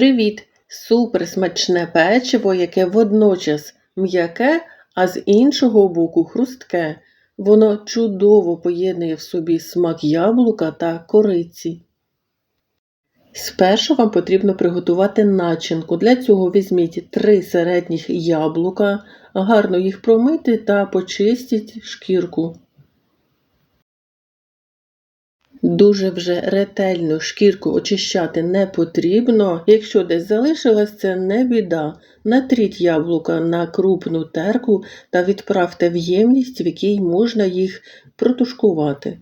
Привіт! Супер смачне печиво, яке водночас м'яке, а з іншого боку хрустке. Воно чудово поєднує в собі смак яблука та кориці. Спершу вам потрібно приготувати начинку. Для цього візьміть три середніх яблука, гарно їх промити та почистіть шкірку. Дуже вже ретельно шкірку очищати не потрібно. Якщо десь залишилась, це не біда. Натріть яблука на крупну терку та відправте в ємність, в якій можна їх протушкувати.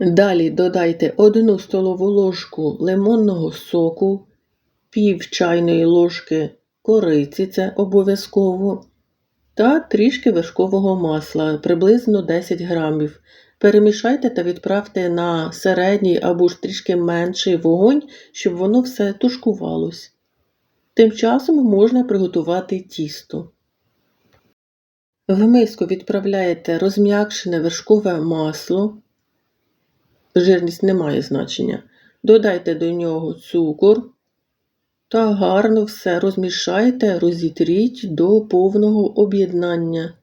Далі додайте 1 столову ложку лимонного соку, пів чайної ложки кориці, це обов'язково, та трішки вершкового масла, приблизно 10 грамів. Перемішайте та відправте на середній або ж трішки менший вогонь, щоб воно все тушкувалось. Тим часом можна приготувати тісто. В миску відправляєте розм'якшене вершкове масло, жирність не має значення. Додайте до нього цукор та гарно все розмішайте, розітріть до повного об'єднання.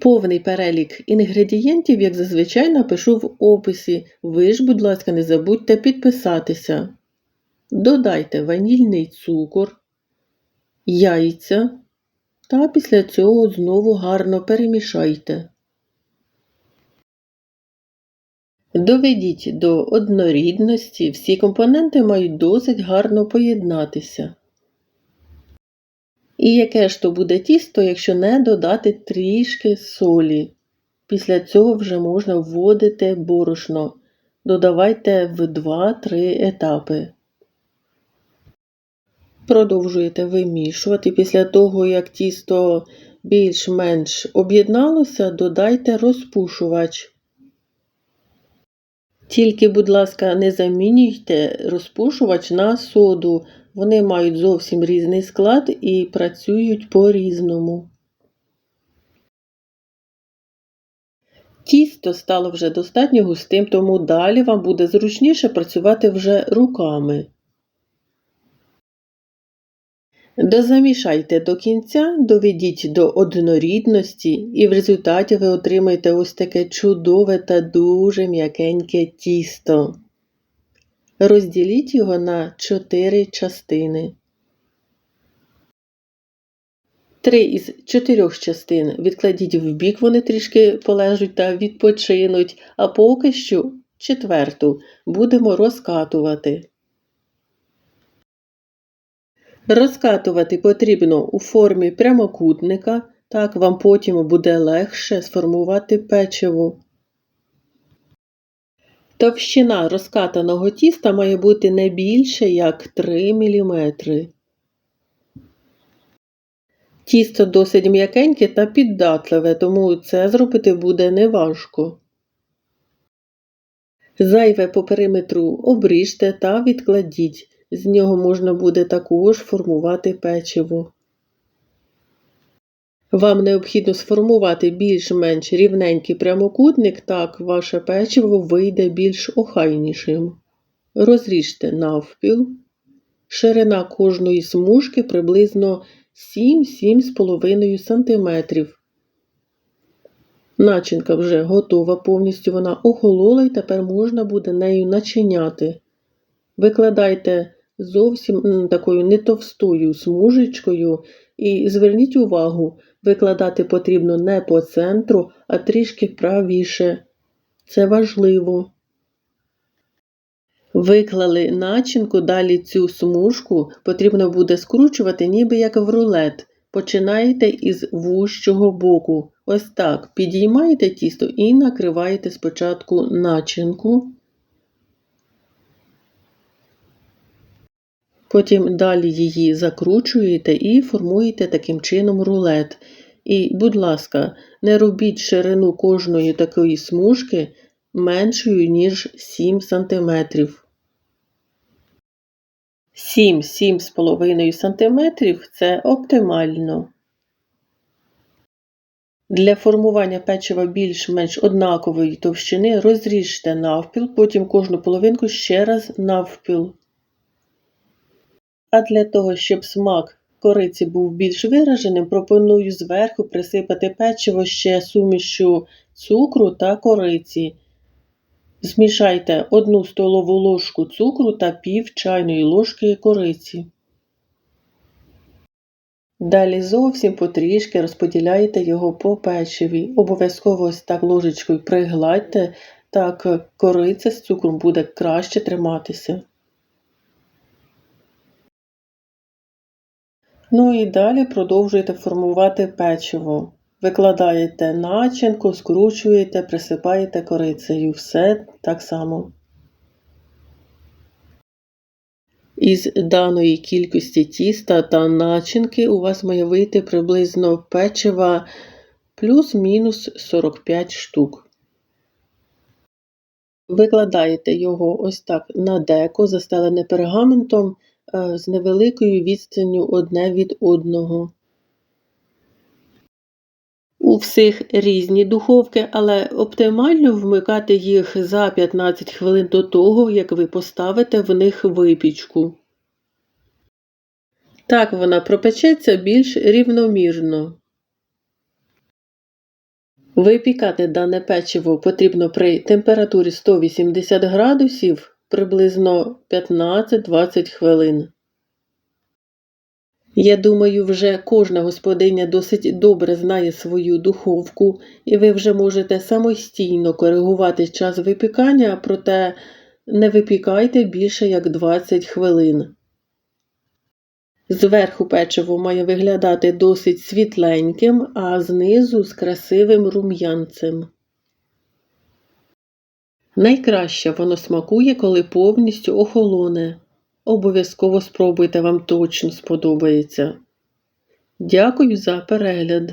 Повний перелік інгредієнтів, як зазвичай, напишу в описі. Ви ж, будь ласка, не забудьте підписатися. Додайте ванільний цукор, яйця та після цього знову гарно перемішайте. Доведіть до однорідності, всі компоненти мають досить гарно поєднатися. І яке ж то буде тісто, якщо не додати трішки солі. Після цього вже можна вводити борошно. Додавайте в 2-3 етапи. Продовжуєте вимішувати. Після того, як тісто більш-менш об'єдналося, додайте розпушувач. Тільки, будь ласка, не замінюйте розпушувач на соду. Вони мають зовсім різний склад і працюють по-різному. Тісто стало вже достатньо густим, тому далі вам буде зручніше працювати вже руками. Дозамішайте до кінця, доведіть до однорідності, і в результаті ви отримаєте ось таке чудове та дуже м'якеньке тісто. Розділіть його на 4 частини. Три із чотирьох частин відкладіть в бік, вони трішки полежуть та відпочинуть, а поки що четверту будемо розкатувати. Розкатувати потрібно у формі прямокутника, так вам потім буде легше сформувати печиво. Товщина розкатаного тіста має бути не більше як 3 мм. Тісто досить м'якеньке та піддатливе, тому це зробити буде неважко. Зайве по периметру обріжте та відкладіть. З нього можна буде також формувати печиво. Вам необхідно сформувати більш-менш рівненький прямокутник, так ваше печиво вийде більш охайнішим. Розріжте навпіл. Ширина кожної смужки приблизно 7-7,5 см. Начинка вже готова повністю, вона охолола і тепер можна буде нею начиняти. Викладайте зовсім такою не товстою смужечкою і зверніть увагу, викладати потрібно не по центру, а трішки правіше. Це важливо. Виклали начинку, далі цю смужку потрібно буде скручувати, ніби як в рулет. Починаєте із вущого боку. Ось так. Підіймаєте тісто і накриваєте спочатку начинку. Потім далі її закручуєте і формуєте таким чином рулет. І, будь ласка, не робіть ширину кожної такої смужки меншою, ніж 7 см. 7-7,5 см це оптимально. Для формування печива більш-менш однакової товщини розріжте навпіл, потім кожну половинку ще раз навпіл. А для того, щоб смак кориці був більш вираженим, пропоную зверху присипати печиво ще сумішю цукру та кориці. Змішайте 1 столову ложку цукру та пів чайної ложки кориці. Далі зовсім потрішки розподіляєте його по печиві. Обов'язково ось так ложечкою пригладьте, так кориця з цукром буде краще триматися. Ну і далі продовжуєте формувати печиво. Викладаєте начинку, скручуєте, присипаєте корицею. Все так само. Із даної кількості тіста та начинки у вас має вийти приблизно печива плюс-мінус 45 штук. Викладаєте його ось так на деко, застелене пергаментом з невеликою відстанню одне від одного. У всіх різні духовки, але оптимально вмикати їх за 15 хвилин до того, як ви поставите в них випічку. Так вона пропечеться більш рівномірно. Випікати дане печиво потрібно при температурі 180 градусів приблизно 15-20 хвилин. Я думаю, вже кожна господиня досить добре знає свою духовку, і ви вже можете самостійно коригувати час випікання, проте не випікайте більше як 20 хвилин. Зверху печиво має виглядати досить світленьким, а знизу з красивим рум'янцем. Найкраще воно смакує, коли повністю охолоне. Обов'язково спробуйте, вам точно сподобається. Дякую за перегляд!